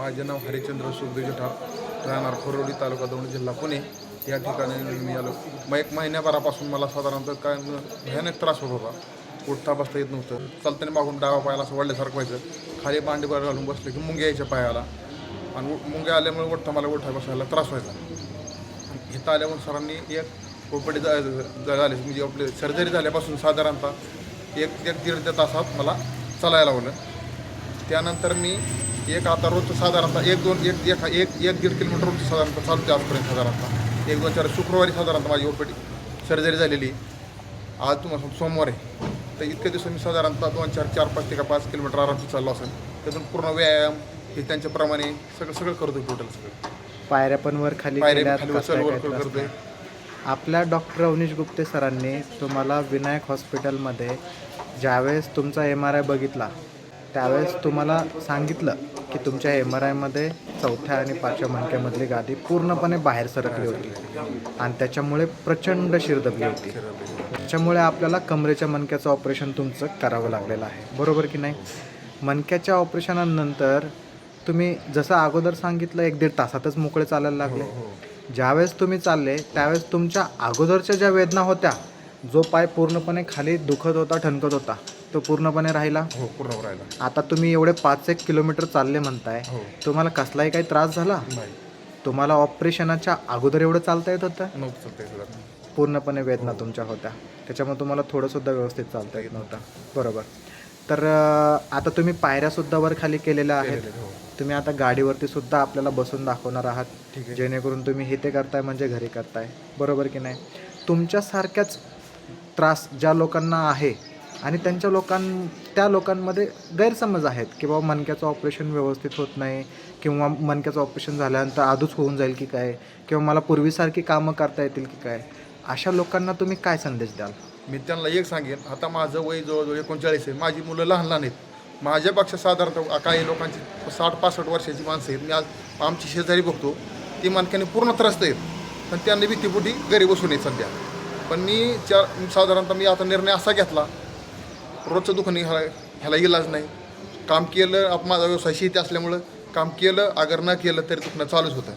माझे नाव हरिचंद्र सुखदेव जठार राहणार खरोडी तालुका दौंड जिल्हा पुणे. या ठिकाणी मी आलो. मग एक महिन्याभरापासून मला साधारणतः काय भयानक त्रास होत होता. उठता बसता येत नव्हतं. चालताना मागून डावा पायाला असं वाढल्यासारखं व्हायचं. खाली मांडीवर घालून बसलं की मुंग्या यायच्या पायाला. आणि उ- मुंग्या आल्यामुळे उठता मला उठा बसायला त्रास व्हायचा. इथं आल्यावर सरांनी एक ओपडी झाले म्हणजे आपले सर्जरी झाल्यापासून साधारणतः एक एक दीड तासात मला चालायला लावलं. त्यानंतर मी एक आता रोज साधारणतः एक दोन एक एक एक एक दीड किलोमीटर रोज साधारणतः चालते आजपर्यंत साधारणतः. एक दोन चार शुक्रवारी साधारणतः माझी ओपीडी सर्जरी झालेली आज तुम्हाला सोमवार आहे. तर इतक्या दिवस मी साधारणतः दोन चार चार पाच ते का पाच किलोमीटर आरामशी चाललो असेल. त्यातून पूर्ण व्यायाम हे त्यांच्याप्रमाणे सगळं सगळं करतो टोटल सगळं. पायऱ्या पण वर खाली पायऱ्या उचल वर करतोय. आपल्या डॉक्टर अवनीश गुप्ते सरांनी तुम्हाला विनायक हॉस्पिटलमध्ये ज्यावेळेस तुमचा एम आर आय बघितला त्यावेळेस तुम्हाला सांगितलं की तुमच्या एम आर आयमध्ये चौथ्या आणि पाचव्या मणक्यामधली गादी पूर्णपणे बाहेर सरकली होती. आणि त्याच्यामुळे प्रचंड शिर दबली होती. त्याच्यामुळे आपल्याला कमरेच्या मणक्याचं ऑपरेशन तुमचं करावं लागलेलं आहे. बरोबर की नाही? मणक्याच्या ऑपरेशनानंतर तुम्ही जसं अगोदर सांगितलं एक दीड तासातच मोकळे चालायला लागले. ज्यावेळेस तुम्ही चालले त्यावेळेस तुमच्या अगोदरच्या ज्या वेदना होत्या जो पाय पूर्णपणे खाली दुखत होता ठणकत होता तो पूर्णपणे राहिला? हो पूर्ण राहिला. आता तुम्ही एवढे पाच एक किलोमीटर चालले म्हणताय. हो. तुम्हाला कसलाही काही त्रास झाला? नाही. तुम्हाला ऑपरेशनाच्या अगोदर एवढं चालता येत होतं? नव्हतं चालतंय सगळं पूर्णपणे वेदना तुमच्या होत्या. त्याच्यामुळे तुम्हाला थोडंसुद्धा व्यवस्थित चालता येत नव्हतं. बरोबर. तर अं, आता तुम्ही पायऱ्यासुद्धा वर खाली केलेल्या आहेत हो. तुम्ही आता गाडीवरती सुद्धा आपल्याला बसून दाखवणार आहात. ठीक आहे. जेणेकरून तुम्ही हे ते करताय म्हणजे घरी करताय. बरोबर की नाही? तुमच्यासारख्याच त्रास ज्या लोकांना आहे आणि त्यांच्या लोकां त्या लोकांमध्ये गैरसमज आहेत की बाबा मणक्याचं ऑपरेशन व्यवस्थित होत नाही किंवा मणक्याचं ऑपरेशन झाल्यानंतर आधूच होऊन जाईल की काय किंवा मला पूर्वीसारखी कामं करता येतील की काय. अशा लोकांना तुम्ही काय संदेश द्याल? मी त्यांना एक सांगेन आता माझं वय जवळजवळ एकोणचाळीस आहे. माझी मुलं लहान लहान आहेत. माझ्यापेक्षा साधारणतः काही लोकांची साठ पासष्ट वर्षाची माणसं आहेत. मी आज आमची शेजारी बघतो ती मानक्याने पूर्ण त्रस्त आहेत. पण त्यांनी भीतीपोटी घरी बसून आहेत सध्या. पण मी चार साधारणतः मी आता निर्णय असा घेतला रोजचं दुखणं ह्याला ह्याला इलाज नाही. काम केलं आप माझा व्यवसाय शेती असल्यामुळं काम केलं अगर न केलं तरी दुखणं चालूच होतं.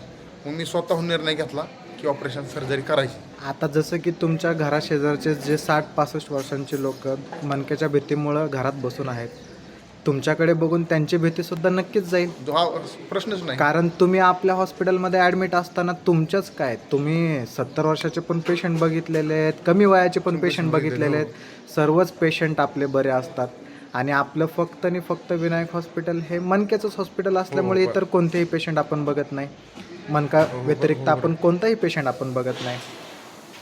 मग मी स्वतःहून निर्णय घेतला की ऑपरेशन सर्जरी करायची. आता जसं की तुमच्या घराशेजारचे जे साठ पासष्ट वर्षांचे लोक मणक्याच्या भीतीमुळं घरात बसून आहेत तुमच्याकडे बघून त्यांची भीतीसुद्धा नक्कीच जाईल. हा प्रश्नच नाही. कारण तुम्ही आपल्या हॉस्पिटलमध्ये ॲडमिट असताना तुमच्याच काय? तुम्ही सत्तर वर्षाचे पण पेशंट बघितलेले आहेत कमी वयाचे पण पेशंट बघितलेले आहेत. सर्वच पेशंट आपले बरे असतात. आणि आपलं फक्त आणि फक्त विनायक हॉस्पिटल हे मनक्याचंच हॉस्पिटल असल्यामुळे इतर कोणतेही पेशंट आपण बघत नाही. मनका व्यतिरिक्त आपण कोणताही पेशंट आपण बघत नाही.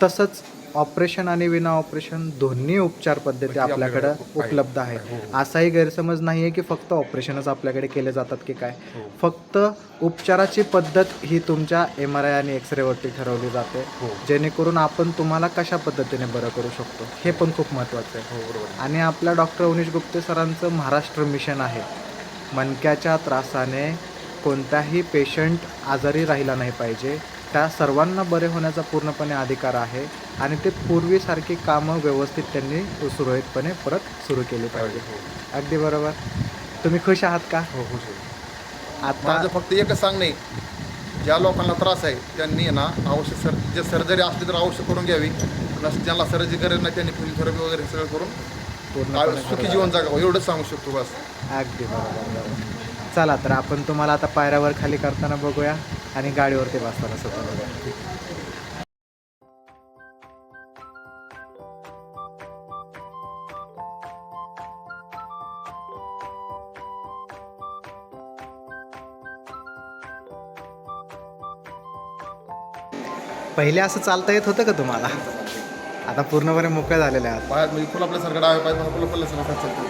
तसंच ऑपरेशन आणि विना ऑपरेशन दोन्ही उपचार पद्धती आपल्याकडं उपलब्ध आहेत. असाही गैरसमज नाही आहे की फक्त ऑपरेशनच आपल्याकडे केले जातात की काय. फक्त उपचाराची पद्धत ही तुमच्या एम आर आय आणि एक्सरेवरती ठरवली जाते. जेणेकरून आपण तुम्हाला कशा पद्धतीने बरं करू शकतो हे पण खूप महत्त्वाचं आहे. हो आणि आपल्या डॉक्टर उनिश गुप्ते सरांचं महाराष्ट्र मिशन आहे. मणक्याच्या त्रासाने कोणताही पेशंट आजारी राहिला नाही पाहिजे. त्या सर्वांना बरे होण्याचा पूर्णपणे अधिकार आहे आणि ते पूर्वीसारखी कामं व्यवस्थित त्यांनी सुरळीतपणे परत सुरू केली पाहिजे. अगदी बरोबर. तुम्ही खुश आहात का? हो हो सर आता माझं फक्त एकच सांगणे ज्या लोकांना त्रास आहे त्यांनी ना आवश्यक सर जे सर्जरी असली तर आवश्यक करून घ्यावी. नस ज्यांना सर्जरी गरज नाही त्यांनी फिजिओथेरपी वगैरे सगळं करून सुखी जीवन जगावं एवढंच सांगू शकतो बस. अगदी बरोबर. चला तर आपण तुम्हाला आता पायऱ्यावर खाली करताना बघूया. आणि गाडीवरती बसताना बघूया पहिले असं चालता येत होतं का तुम्हाला? आता पूर्णपणे मोकळे झालेले आहात. पायात म्हणजे फुल आपल्यासारखं डाव्या पायात फुल पडल्यासारखं चालतं.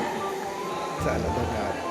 चालेल धन्यवाद.